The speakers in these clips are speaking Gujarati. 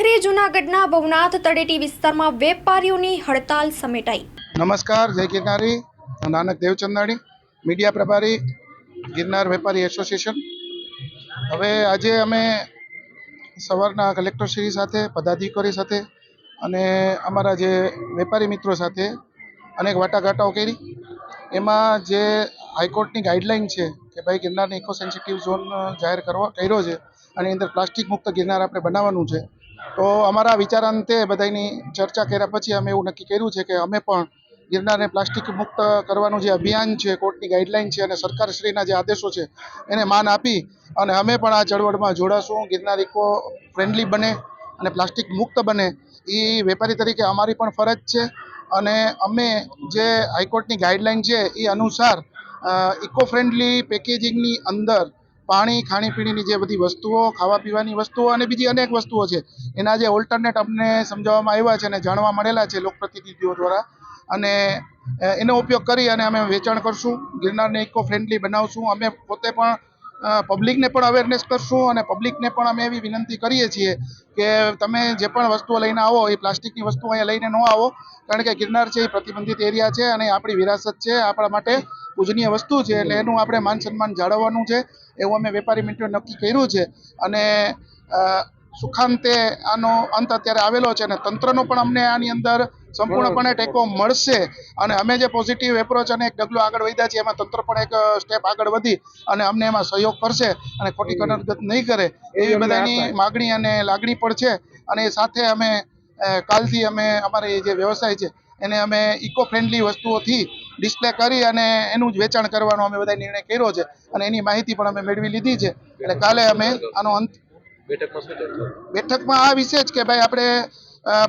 આખરે જૂનાગઢના ભવનાથ તળેટી વિસ્તારમાં વેપારીઓની હડતાલ સમેટાઈ. નમસ્કાર, જય ગિરનારી. નાનક દેવચંદાણી, મીડિયા પ્રભારી, ગિરનાર વેપારી એસોસિએશન. હવે આજે અમે સવારના કલેક્ટરશ્રી સાથે, પદાધિકારી સાથે અને અમારા જે વેપારી મિત્રો સાથે અનેક વાટાઘાટાઓ કરી. એમાં જે હાઈકોર્ટની ગાઈડલાઈન છે કે ભાઈ ગિરનારને ઇકો સેન્સિટિવ ઝોન જાહેર કરવા કર્યો છે અને અંદર પ્લાસ્ટિક મુક્ત ગિરનાર આપણે બનાવવાનું છે. તો અમારા વિચાર અંતે બધાની ચર્ચા કર્યા પછી અમે એવું નક્કી કર્યું છે કે અમે પણ ગિરનારને પ્લાસ્ટિક મુક્ત કરવાનું જે અભિયાન છે, કોર્ટની ગાઈડલાઈન છે અને સરકારશ્રીના જે આદેશો છે, એને માન આપી અને અમે પણ આ ચળવળમાં જોડાશું, ગિરનાર ઇકો ફ્રેન્ડલી બને અને પ્લાસ્ટિક મુક્ત બને. એ વેપારી તરીકે અમારી પણ ફરજ છે અને અમે જે હાઈકોર્ટની ગાઈડલાઈન છે એ અનુસાર ઇકો ફ્રેન્ડલી પેકેજિંગની અંદર પાણી, ખાણીપીણીની જે બધી વસ્તુઓ ખાવા પીવાની વસ્તુઓ અને બીજી અનેક વસ્તુઓ છે. એના જે ઓલ્ટરનેટ અમને સમજાવવામાં આવ્યા છે અને જાણવા મળેલા છે લોકપ્રતિનિધિઓ દ્વારા. અને એનો ઉપયોગ કરી અને અમે વેચાણ કરશું, ગિરનારને ઇકો ફ્રેન્ડલી બનાવશું. અમે પોતે પણ પબ્લિકને પણ અવેરનેસ કરશું અને પબ્લિકને પણ અમે એવી વિનંતી કરીએ છીએ કે તમે જે પણ વસ્તુઓ લઈને આવો, એ પ્લાસ્ટિકની વસ્તુ અહીંયા લઈને ન આવો, કારણ કે ગિરનાર છે એ પ્રતિબંધિત એરિયા છે અને આપણી વિરાસત છે, આપણા માટે પૂજનીય વસ્તુ છે, એટલે એનું આપણે માન સન્માન જાળવવાનું છે, એવું અમે વેપારી મિત્રો નક્કી કર્યું છે. અને સુખાંતે આનો અંત અત્યારે આવેલો છે અને તંત્રનો પણ અમને આની અંદર સંપૂર્ણપણે ટેકો મળશે અને અમે જે પોઝિટિવ એપ્રોચ અને એક ડગલું આગળ વધ્યા છીએ એમાં તંત્ર પણ એક સ્ટેપ આગળ વધી અને અમને એમાં સહયોગ કરશે અને ખોટી કનરગત નહીં કરે એવી બધાની માગણી અને લાગણી પણ છે અને એ સાથે અમે કાલથી અમે અમારી જે વ્યવસાય છે એને અમે ઇકો ફ્રેન્ડલી વસ્તુઓથી ડિસ્પ્લે કરી અને એનું જ વેચાણ કરવાનો અમે બધા નિર્ણય કર્યો છે અને એની માહિતી પણ અમે મેળવી લીધી છે. એટલે કાલે અમે આનો અંત બેઠકમાં આ વિશે જ કે ભાઈ આપણે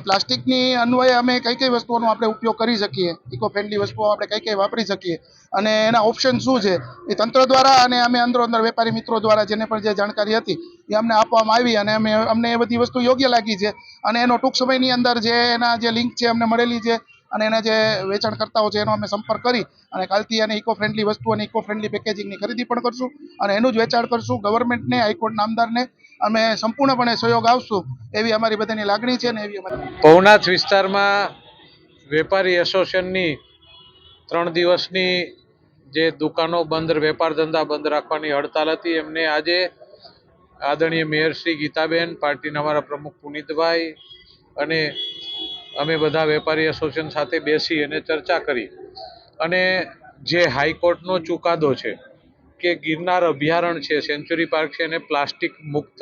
પ્લાસ્ટિકની અન્વયે અમે કઈ કઈ વસ્તુઓનો આપણે ઉપયોગ કરી શકીએ ઇકો ફ્રેન્ડલી વસ્તુઓ આપણે કઈ કઈ વાપરી શકીએ, અને એના ઓપ્શન શું છે, એ તંત્ર દ્વારા અને અમે અંદરો અંદર વેપારી મિત્રો દ્વારા જેને પણ જે જાણકારી હતી, એ અમને આપવામાં આવી અને અમે, અમને એ બધી વસ્તુ યોગ્ય લાગી છે, અને એનો ટૂંક સમયની અંદર જે એના જે લિંક છે અમને મળેલી છે, અને એના જે વેચાણકર્તાઓ છે એનો અમે સંપર્ક કરી, અને કાલથી અને ઇકો ફ્રેન્ડલી વસ્તુ અને ઇકો ફ્રેન્ડલી પેકેજિંગની ખરીદી પણ કરશું, અને એનું જ વેચાણ કરશું ગવર્મેન્ટને હાઈકોર્ટ નામદારને અમે સંપૂર્ણપણે સહયોગ આવશું એવી અમારી બધાની લાગણી છે ને એવી અમારી ભવનાથ વિસ્તારમાં વેપારી એસોસિએશનની ત્રણ દિવસની જે દુકાનો બંધ, વેપાર ધંધા બંધ રાખવાની હડતાલ હતી, એમને આજે આદરણીય મેયર શ્રી ગીતાબેન, પાર્ટીના અમારા પ્રમુખ પુનિતભાઈ અને અમે બધા વેપારી એસોસિએશન સાથે બેસી અને ચર્ચા કરી. અને જે હાઈકોર્ટનો ચુકાદો છે કે ગિરનાર અભયારણ્ય છે, સેન્ચુરી પાર્ક છે, એને પ્લાસ્ટિક મુક્ત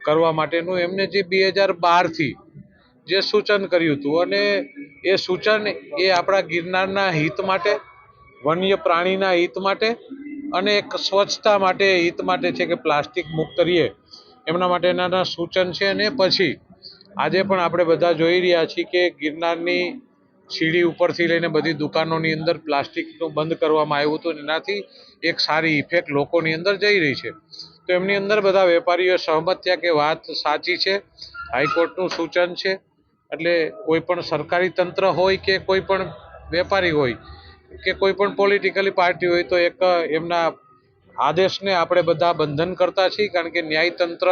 કરવા માટેનું એમને જે બે હજાર બારથી જે સૂચન કર્યું હતું અને એ સૂચન એ આપણા ગિરનારના હિત માટે, વન્ય પ્રાણીના હિત માટે અને એક સ્વચ્છતા માટે હિત માટે છે કે પ્લાસ્ટિક મુક્ત રહીએ. એમના માટેના સૂચન છે અને પછી આજે પણ આપણે બધા જોઈ રહ્યા છીએ કે ગિરનારની સીડી ઉપરથી લઈને બધી દુકાનોની અંદર પ્લાસ્ટિકનું બંધ કરવામાં આવ્યું હતું એનાથી એક સારી ઇફેક્ટ લોકોની અંદર જઈ રહી છે. તો એમની અંદર બધા વેપારીઓ સહમત થયા કે વાત સાચી છે, હાઈકોર્ટનું સૂચન છે, એટલે કોઈ પણ સરકારી તંત્ર હોય કે કોઈ પણ વેપારી હોય કે કોઈ પણ પોલિટિકલી પાર્ટી હોય તો એક એમના આદેશને આપણે બધા બંધન કરતા છીએ કારણ કે ન્યાયતંત્ર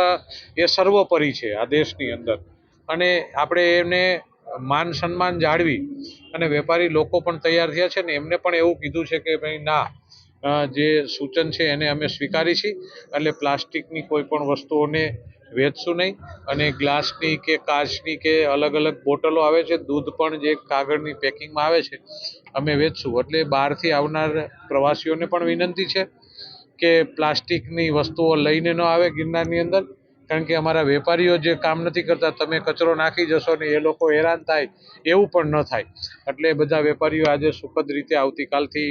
એ સર્વોપરી છે આ દેશની અંદર. અને આપણે એને માન સન્માન જાળવી અને વેપારી લોકો પણ તૈયાર થયા છે ને એમને પણ એવું કીધું છે કે ભાઈ ના જે સૂચન છે એને અમે સ્વીકારી છીએ એટલે પ્લાસ્ટિકની કોઈ પણ વસ્તુઓને વેચશું નહીં અને ગ્લાસની કે કાચની કે અલગ અલગ બોટલો આવે છે, દૂધ પણ જે કાગળની પેકિંગમાં આવે છે, અમે વેચશું. એટલે બહારથી આવનાર પ્રવાસીઓને પણ વિનંતી છે કે પ્લાસ્ટિકની વસ્તુઓ લઈને ન આવે ગિરનારની અંદર. કારણ કે અમારા વેપારીઓ જે કામ નથી કરતા, તમે કચરો નાખી જશો ને એ લોકો હેરાન થાય, એવું પણ ન થાય. એટલે બધા વેપારીઓ આજે સુખદ રીતે આવતીકાલથી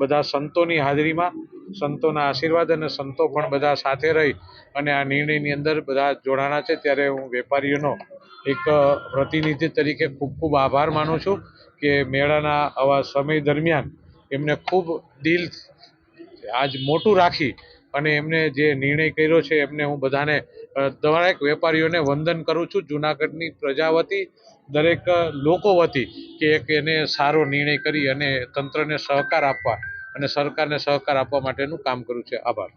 બધા સંતોની હાજરીમાં, સંતોના આશીર્વાદ અને સંતો પણ બધા સાથે રહી અને આ નિર્ણયની અંદર બધા જોડાણા છે. ત્યારે હું વેપારીઓનો એક પ્રતિનિધિ તરીકે ખૂબ ખૂબ આભાર માનું છું કે મેળાના આવા સમય દરમિયાન એમને ખૂબ દિલ આજ મોટું રાખી અને એમને જે નિર્ણય કર્યો છે, એમને હું બધાને દરેક વેપારીઓને વંદન કરું છું. જુનાગઢની પ્રજા વતી, દરેક લોકો વતી કે એક એને સારો નિર્ણય કરી અને તંત્રને સહકાર આપવા અને સરકારને સહકાર આપવા માટેનું કામ કર્યું છે. આભાર.